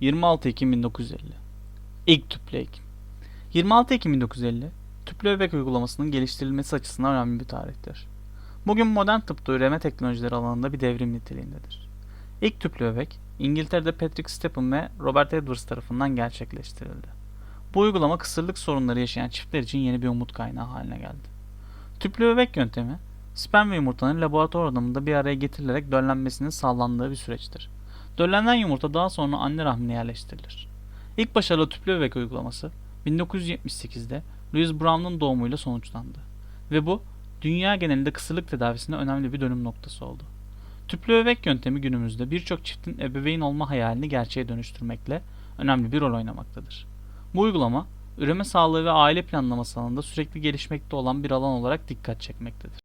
26 Ekim 1950 İlk tüplü hekim 26 Ekim 1950 tüplü bebek uygulamasının geliştirilmesi açısından önemli bir tarihtir. Bugün modern tıpta üreme teknolojileri alanında bir devrim niteliğindedir. İlk tüplü bebek İngiltere'de Patrick Stepan ve Robert Edwards tarafından gerçekleştirildi. Bu uygulama kısırlık sorunları yaşayan çiftler için yeni bir umut kaynağı haline geldi. Tüplü bebek yöntemi, sperm ve yumurtanın laboratuvar ortamında bir araya getirilerek döllenmesinin sağlandığı bir süreçtir. Döllenen yumurta daha sonra anne rahmine yerleştirilir. İlk başarılı tüplü bebek uygulaması 1978'de Louis Brown'un doğumuyla sonuçlandı. Ve bu dünya genelinde kısırlık tedavisinde önemli bir dönüm noktası oldu. Tüplü bebek yöntemi günümüzde birçok çiftin ebeveyn olma hayalini gerçeğe dönüştürmekle önemli bir rol oynamaktadır. Bu uygulama üreme sağlığı ve aile planlaması alanında sürekli gelişmekte olan bir alan olarak dikkat çekmektedir.